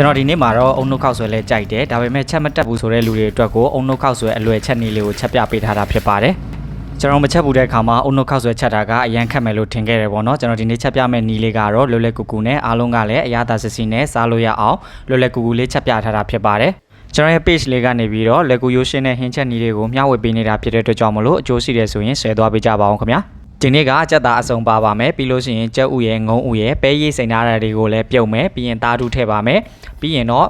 ကျွန်တော်ဒီနေ့မှာတော့အုံနှုတ်ခောက်ဆွဲလဲကြိုက်တယ်ဒါပေမဲ့ချက်မတက်ဘူးဆိုတဲ့လူတွေအတွက်ကိုအုံနှုတ်ခောက်ဆွဲအလွယ်ချက်နည်းလေးကိုချက်ပြပေးထားတာဖြစ်ပါတယ်ကျွန်တော်မချက်ဘူးတဲ့အခါမှာအုံနှုတ်ခောက်ဆွဲချက်တာကအရန်ခက်မယ်လို့ထင်ခဲ့တယ်ပေါ့နော်ကျွန်တော်ဒီနေ့ချက်ပြမဲ့နီးလေးကတော့လွယ်လွယ်ကူကူနဲ့အားလုံးကလည်းအရသာစစ်စစ်နဲ့စားလို့ရအောင်လွယ်လွယ်ကူကူလေးချက်ပြထားတာဖြစ်ပါတယ်ကျွန်တော်ရဲ့ page လေးကနေပြီးတော့လက်ကူရိုးရှင်းတဲ့ဟင်းချက်နီးလေးကိုမျှဝေပေးနေတာဖြစ်တဲ့အတွက်ကြောင့်မလို့အကျိုးရှိတယ်ဆိုရင် share သွားပေးကြပါအောင်ခင်ဗျာ ဒီနေ့ကကြက်သားအစုံပါပါမယ်ပြီးလို့ရှိရင်ကြက်ဥရဲ့ငုံဥရဲ့ပဲရေးစိန်ထားတာတွေကိုလည်းပြုတ်မယ်ပြီးရင်သားထုထည့်ပါမယ်ပြီးရင်တော့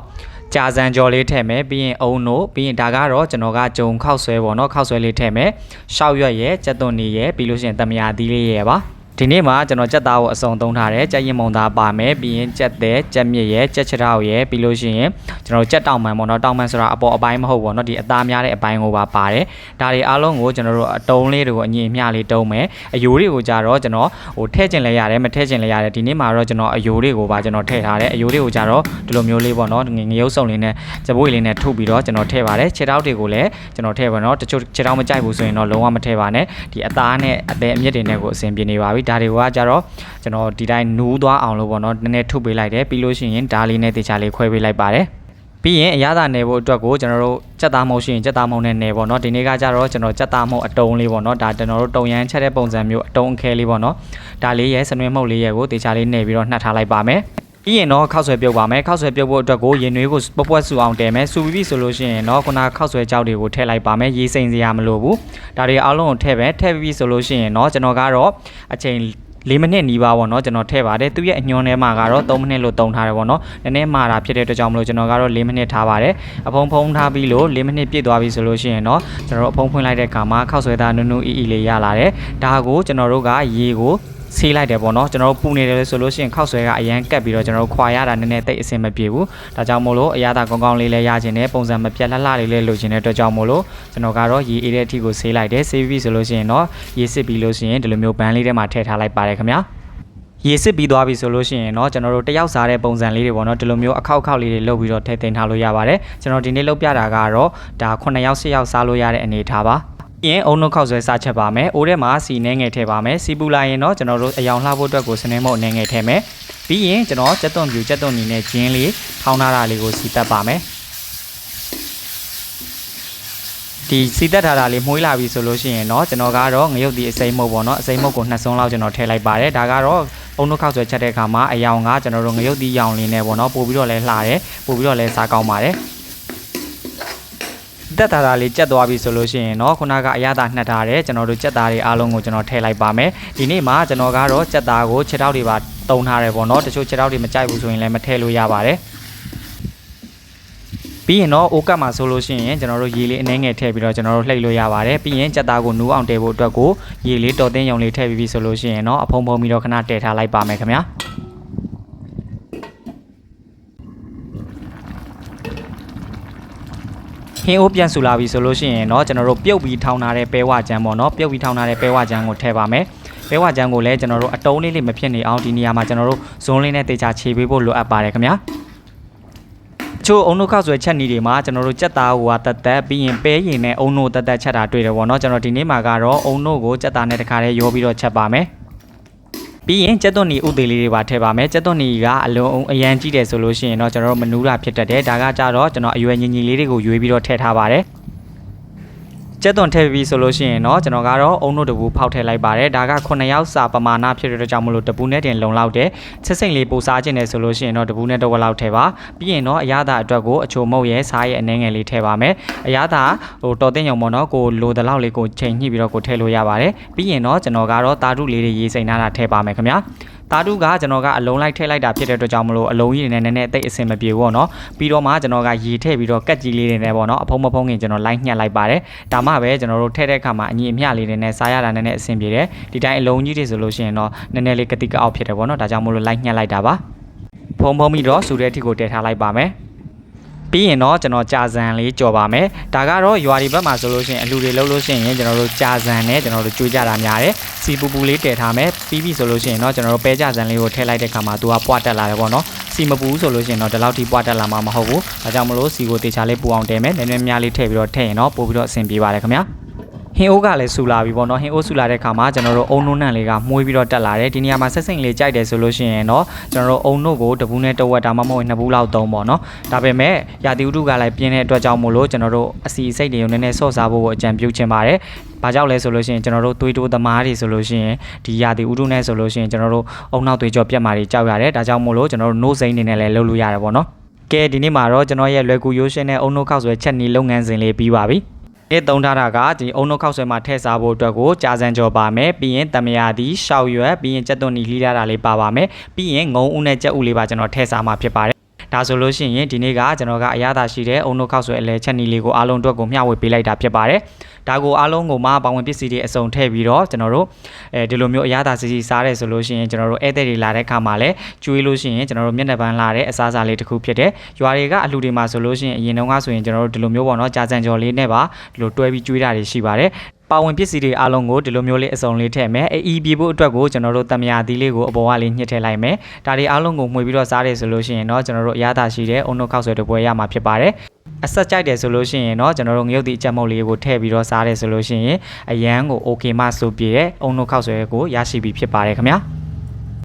ကြာစံကြော်လေးထည့်မယ်ပြီးရင်အုံတို့ပြီးရင်ဒါကတော့ကျွန်တော်ကဂျုံခောက်ဆွဲပေါ့နော်ခောက်ဆွဲလေးထည့်မယ်ရှောက်ရွက်ရဲ့ကြက်သွန်နေရဲ့ပြီးလို့ရှိရင်တမယာသီးလေးရဲ့ပါ ဒီနေ့မှာကျွန်တော်ကြက်သားကိုအစုံသုံးထားတယ်ကြက်ရင်မုံသားပါမယ်ပြီးရင်ကြက်သေးကြက်မြစ်ရဲ့ကြက်ချထောက်ရဲ့ပြီးလို့ရှိရင်ကျွန်တော်ကြက်တောင်မှန်ပေါ့နော်တောင်မှန်ဆိုတာအပေါ်အပိုင်းမဟုတ်ပေါ့နော်ဒီအသားများတဲ့အပိုင်းကိုပါပါတယ်ဒါတွေအားလုံးကိုကျွန်တော်တို့အတုံးလေးတွေကိုအငြိအမျှလေးတုံးမယ်အယိုးတွေကိုကြတော့ကျွန်တော်ဟိုထည့်ကျင်လဲရတယ်မထည့်ကျင်လဲရတယ်ဒီနေ့မှာတော့ကျွန်တော်အယိုးတွေကိုပါကျွန်တော်ထည့်ထားတယ်အယိုးတွေကိုကြတော့ဒီလိုမျိုးလေးပေါ့နော်ငငရုပ်စုံလေးနဲ့စပွေးလေးနဲ့ထုတ်ပြီးတော့ကျွန်တော်ထည့်ပါတယ်ခြေထောက်တွေကိုလည်းကျွန်တော်ထည့်ပါတော့တချို့ခြေထောက်မကြိုက်ဘူးဆိုရင်တော့လုံးဝမထည့်ပါနဲ့ဒီအသားနဲ့အသေးအမြင့်တွေနဲ့ကိုအဆင်ပြေနေပါပြီဒါတွေကကြတော့ကျွန်တော်ဒီတိုင်းနူးသွားအောင်လို့ပေါ့နော်နည်းနည်းထုတ်ပေးလိုက်တယ်ပြီးလို့ရှိရင်ဒါလေးနဲ့တေချာလေးခွဲပေးလိုက်ပါတယ်ပြီးရင်အရသာနယ်ဖို့အတွက်ကိုကျွန်တော်တို့စက်သားမုံရှိရင်စက်သားမုံနဲ့နယ်ပေါ့နော်ဒီနေ့ကကြတော့ကျွန်တော်စက်သားမုံအတုံးလေးပေါ့နော်ဒါကျွန်တော်တို့တုံရန်ချက်တဲ့ပုံစံမျိုးအတုံးအခဲလေးပေါ့နော်ဒါလေးရဲ့စနွေးမှုတ်လေးရဲ့ကိုတေချာလေးနယ်ပြီးတော့နှက်ထားလိုက်ပါမယ် ပြီးရင်တော့ခောက်ဆွဲပြုတ်ပါမယ်ခောက်ဆွဲပြုတ်ဖို့အတွက်ကိုရင်နွေးကိုပွက်ပွက်ဆူအောင်တည်မယ်ဆူပြီးပြီဆိုလို့ရှိရင်တော့ခုနခောက်ဆွဲကြောက်တွေကိုထည့်လိုက်ပါမယ်ရေးစိန်စရာမလိုဘူးဒါတွေအားလုံးကိုထည့်ပဲထည့်ပြီးပြီဆိုလို့ရှိရင်တော့ကျွန်တော်ကတော့အချိန်၄မိနစ်နီးပါးပေါ့နော်ကျွန်တော်ထည့်ပါတယ်သူရဲ့အညွန်ထဲမှာကတော့3မိနစ်လို့တုံထားတယ်ပေါ့နော်နည်းနည်းမာတာဖြစ်တဲ့အတွက်ကြောင့်မလို့ကျွန်တော်ကတော့4မိနစ်ထားပါတယ်အဖုံဖုံထားပြီးလို့4မိနစ်ပြည့်သွားပြီဆိုလို့ရှိရင်တော့ကျွန်တော်တို့အဖုံဖွင့်လိုက်တဲ့အခါမှာခောက်ဆွဲသားနုနုအီအီလေးရလာတယ်ဒါကိုကျွန်တော်တို့ကရေကို ဆေးလိုက်တယ်ပေါ့နော်ကျွန်တော်တို့ပူနေတယ်ဆိုလို့ရှိရင်ခောက်ဆွဲကအရန်ကက်ပြီးတော့ကျွန်တော်တို့ခွာရတာနည်းနည်းတိတ်အဆင်မပြေဘူးဒါကြောင့်မို့လို့အရသာကောင်းကောင်းလေးလဲရခြင်းနဲ့ပုံစံမပြတ်လှလှလေးလဲလိုချင်တဲ့အတွက်ကြောင့်မို့လို့ကျွန်တော်ကတော့ရေအေးတဲ့အထိကိုဆေးလိုက်တယ်ဆေးပြီးဆိုလို့ရှိရင်တော့ရေစစ်ပြီးလို့ရှိရင်ဒီလိုမျိုးဘန်းလေးထဲမှာထည့်ထားလိုက်ပါတယ်ခင်ဗျာရေစစ်ပြီးသွားပြီဆိုလို့ရှိရင်တော့ကျွန်တော်တို့တယောက်စားတဲ့ပုံစံလေးတွေပေါ့နော်ဒီလိုမျိုးအခောက်ခောက်လေးတွေလုပ်ပြီးတော့ထည့်သိမ်းထားလို့ရပါတယ်ကျွန်တော်ဒီနေ့လုပ်ပြတာကတော့ဒါ9ယောက်10ယောက်စားလို့ရတဲ့အနေထားပါ ရင်အုံနှုတ်ခောက်ဆွဲစားချက်ပါမယ်။အိုးထဲမှာစီနှဲငယ်ထည့်ပါမယ်။စီပူလာရင်တော့ကျွန်တော်တို့အယောင်လှဖို့အတွက်ကိုစနေမို့နှဲငယ်ထည့်မယ်။ပြီးရင်ကျွန်တော်ကြက်သွန်ပြူကြက်သွန်နီနဲ့ဂျင်းလေးထောင်းထားတာလေးကိုစီတက်ပါမယ်။ဒီစီတက်ထားတာလေးမှုေးလာပြီဆိုလို့ရှိရင်တော့ကျွန်တော်ကတော့ငရုတ်ဒီအစိမ်းမုတ်ပေါ့နော်အစိမ်းမုတ်ကိုနှစ်စုံလောက်ကျွန်တော်ထည့်လိုက်ပါတယ်ဒါကတော့အုံနှုတ်ခောက်ဆွဲချက်တဲ့အခါမှာအယောင်ကကျွန်တော်တို့ငရုတ်ဒီရောင်လေးနဲ့ပေါ့နော်ပို့ပြီးတော့လဲလှတယ်ပို့ပြီးတော့လဲစားကောင်းပါတယ် တက်တာတာလေးကြက်သွားပြီဆိုလို့ရှိရင်တော့ခုနကအရသာနှက်ထားတယ်ကျွန်တော်တို့ကြက်သားတွေအားလုံးကိုကျွန်တော်ထည့်လိုက်ပါမယ်ဒီနေ့မှာကျွန်တော်ကတော့ကြက်သားကိုခြေထောက်တွေပါတုံထားတယ်ပေါ့နော်တချို့ခြေထောက်တွေမကြိုက်ဘူးဆိုရင်လည်းမထည့်လို့ရပါတယ်ပြီးရင်တော့အိုကတ်မှာဆိုလို့ရှိရင်ကျွန်တော်တို့ရေလေးအနှဲငယ်ထည့်ပြီးတော့ကျွန်တော်တို့လှိတ်လို့ရပါတယ်ပြီးရင်ကြက်သားကိုနူးအောင်တည်ဖို့အတွက်ကိုရေလေးတော်တင်းရုံလေးထည့်ပြီးပြီဆိုလို့ရှိရင်တော့အဖုံဖုံပြီးတော့ခဏတည်ထားလိုက်ပါမယ်ခင်ဗျာ ဟင်းအိုးပြန်ဆူလာပြီဆိုလို့ရှိရင်တော့ကျွန်တော်တို့ပြုတ်ပြီးထောင်းထားတဲ့ပဲဝကြမ်းပေါ့နော်ပြုတ်ပြီးထောင်းထားတဲ့ပဲဝကြမ်းကိုထည့်ပါမယ်ပဲဝကြမ်းကိုလည်းကျွန်တော်တို့အတုံးလေးလေးမဖြစ်နေအောင်ဒီနေရာမှာကျွန်တော်တို့ဇွန်းလေးနဲ့တေချာခြေပေးဖို့လိုအပ်ပါတယ်ခင်ဗျာချို့အုံနှုတ်ခောက်ဆွဲချက်နီတွေမှာကျွန်တော်တို့ကြက်သားဟိုဟာတက်တက်ပြီးရင်ပဲရင်နဲ့အုံနှုတ်တက်တက်ချက်တာတွေ့တယ်ပေါ့နော်ကျွန်တော်ဒီနေ့မှာကတော့အုံနှုတ်ကိုကြက်သားနဲ့တခါတည်းရောပြီးတော့ချက်ပါမယ် ပြီးရင်ကျက်သွန်နီဥသေးလေးတွေပါထည့်ပါမယ်ကျက်သွန်နီကအလုံးအရန်ကြီးတယ်ဆိုလို့ရှိရင်တော့ကျွန်တော်တို့မနူးတာဖြစ်တတ်တယ်ဒါကကြတော့ကျွန်တော်အရွယ်ညီညီလေးတွေကိုရွေးပြီးတော့ထည့်ထားပါတယ် ကျက်သွန်ထည့်ပြီးဆိုလို့ရှိရင်တော့ကျွန်တော်ကတော့အုံတို့တပူဖောက်ထည့်လိုက်ပါတယ်ဒါက9ယောက်စာပမာဏဖြစ်တဲ့အတွက်ကြောင့်မလို့တပူနဲ့တင်လုံလောက်တယ်ချက်စိမ့်လေးပိုစားခြင်းတယ်ဆိုလို့ရှိရင်တော့တပူနဲ့တော့ဝက်လောက်ထည့်ပါပြီးရင်တော့အရသာအတွက်ကိုအချိုမုတ်ရဲ့စားရဲ့အနေငယ်လေးထည့်ပါမယ်အရသာဟိုတော်တင်ရုံပေါ့နော်ကိုလိုတလောက်လေးကိုချိန်ညှိပြီးတော့ကိုထည့်လို့ရပါတယ်ပြီးရင်တော့ကျွန်တော်ကတော့တာတုလေးတွေရေးစိန်ထားတာထည့်ပါမယ်ခင်ဗျာ တာတုကကျွန်တော်ကအလုံးလိုက်ထည့်လိုက်တာဖြစ်တဲ့အတွက်ကြောင့်မလို့အလုံးကြီးတွေနဲ့နည်းနည်းအသိအဆင်မပြေဘူးပေါ့နော်ပြီးတော့မှကျွန်တော်ကရေထည့်ပြီးတော့ကက်ကြီးလေးတွေနဲ့ပေါ့နော်အဖုံးမဖုံးခင်ကျွန်တော်လိုက်ညှက်လိုက်ပါတယ်ဒါမှပဲကျွန်တော်တို့ထည့်တဲ့အခါမှာအညီအမျှလေးတွေနဲ့စားရတာနည်းနည်းအဆင်ပြေတယ်ဒီတိုင်းအလုံးကြီးတွေဆိုလို့ရှိရင်တော့နည်းနည်းလေးကတိကအောက်ဖြစ်တယ်ပေါ့နော်ဒါကြောင့်မလို့လိုက်ညှက်လိုက်တာပါဖုံဖုံးပြီးတော့စူတဲ့အထိကိုတည်ထားလိုက်ပါမယ် ပြီးရင်တော့ကျွန်တော်ကြာဇန်လေးကြော်ပါမယ်ဒါကတော့ရွာဒီဘက်မှာဆိုလို့ရှိရင်အလူတွေလှုပ်လို့ရှိရင်ကျွန်တော်တို့ကြာဇန်နဲ့ကျွန်တော်တို့ကြွေးကြတာများတယ်စီပူပူလေးတည်ထားမယ်ပြီးပြီဆိုလို့ရှိရင်တော့ကျွန်တော်တို့ပဲကြာဇန်လေးကိုထည့်လိုက်တဲ့ခါမှာသူကပွားတက်လာတယ်ပေါ့နော်စီမပူဆိုလို့ရှိရင်တော့ဒီလောက်ထိပွားတက်လာမှာမဟုတ်ဘူးဒါကြောင့်မလို့စီကိုတေချာလေးပူအောင်တည်မယ်နည်းနည်းများလေးထည့်ပြီးတော့ထည့်ရင်တော့ပို့ပြီးတော့အဆင်ပြေပါတယ်ခင်ဗျာ ဟဟင်းအိုးကလည်းဆူလာပြီပေါ့နော်ဟင်းအိုးဆူလာတဲ့ခါမှာကျွန်တော်တို့အုံနုံနန့်လေးကမှုေးပြီးတော့တက်လာတယ်ဒီနေရာမှာဆက်စိမ်လေးကြိုက်တယ်ဆိုလို့ရှိရင်တော့ကျွန်တော်တို့အုံနုကိုတပူးနဲ့တဝက်ဒါမှမဟုတ်နှစ်ဘူးလောက်သုံးပေါ့နော်ဒါပေမဲ့ရာသီဥတုကလည်းပြင်းတဲ့အတွက်ကြောင့်မို့လို့ကျွန်တော်တို့အစီအစိတ်တွေကိုနည်းနည်းဆော့စားဖို့အကြံပြုချင်ပါတယ်။ဘာကြောင့်လဲဆိုလို့ရှိရင်ကျွန်တော်တို့သွေးတိုးသမားတွေဆိုလို့ရှိရင်ဒီရာသီဥတုနဲ့ဆိုလို့ရှိရင်ကျွန်တော်တို့အုံနောက်သွေးကြောပြတ်မာတွေကြောက်ရတယ်။ဒါကြောင့်မို့လို့ကျွန်တော်တို့ no စိမ့်နေနဲ့လည်းလုပ်လို့ရတယ်ပေါ့နော်။ကဲဒီနေ့မှာတော့ကျွန်တော်ရဲ့လွယ်ကူရိုးရှင်းတဲ့အုံနှုတ်ခောက်ဆွဲချက်နီလုပ်ငန်းစဉ်လေးပြီးပါပြီ။ အဲ့သုံးထားတာကဒီအုံနှုတ်ခောက်ဆွဲမှာထည့်စားဖို့အတွက်ကိုကြာစံကြော်ပါမယ်ပြီးရင်တမယာဒီရှောက်ရွက်ပြီးရင်ကြက်သွန်နီလှီးရတာလေးပါပါမယ်ပြီးရင်ငုံဦးနဲ့ကြက်ဦးလေးပါကျွန်တော်ထည့်စားမှာဖြစ်ပါတယ် ဒါဆိုလို့ရှိရင်ဒီနေ့ကကျွန်တော်ကအရသာရှိတဲ့အုံနှုတ်ခောက်ဆွဲအလဲချက်နီလေးကိုအားလုံးအတွက်ကိုမျှဝေပေးလိုက်တာဖြစ်ပါတယ်ဒါကိုအားလုံးကိုမှပါဝင်ပစ္စည်းတွေအစုံထည့်ပြီးတော့ကျွန်တော်တို့အဲဒီလိုမျိုးအရသာစီစီစားရဲဆိုလို့ရှိရင်ကျွန်တော်တို့ဧည့်သည်တွေလာတဲ့ခါမှာလည်းကျွေးလို့ရှိရင်ကျွန်တော်တို့မျက်နှာပန်းလာတဲ့အစားအစာလေးတစ်ခုဖြစ်တယ်ရွာတွေကအလှူတွေမှာဆိုလို့ရှိရင်အရင်တုန်းကဆိုရင်ကျွန်တော်တို့ဒီလိုမျိုးပေါ့နော်ကြာစံကြော်လေးနဲ့ပါဒီလိုတွဲပြီးကျွေးတာတွေရှိပါတယ် ပါဝင်ပစ္စည်းတွေအားလုံးကိုဒီလိုမျိုးလေးအစုံလေးထည့်မယ်အေးပြေဖို့အတွက်ကိုကျွန်တော်တို့တမယာသီးလေးကိုအပေါ်ကလေးညှစ်ထည့်လိုက်မယ်ဒါတွေအားလုံးကိုမှွေပြီးတော့စားရဲဆိုလို့ရှိရင်တော့ကျွန်တော်တို့အရသာရှိတဲ့အုံနှုတ်ခောက်ဆွဲတစ်ပွဲရမှာဖြစ်ပါတယ်အဆက်ကြိုက်တယ်ဆိုလို့ရှိရင်တော့ကျွန်တော်တို့ငရုတ်တိအကြက်မုတ်လေးကိုထည့်ပြီးတော့စားရဲဆိုလို့ရှိရင်အရန်ကို okay မှဆိုပြည့်ရဲ့အုံနှုတ်ခောက်ဆွဲကိုရရှိပြီဖြစ်ပါတယ်ခင်ဗျာ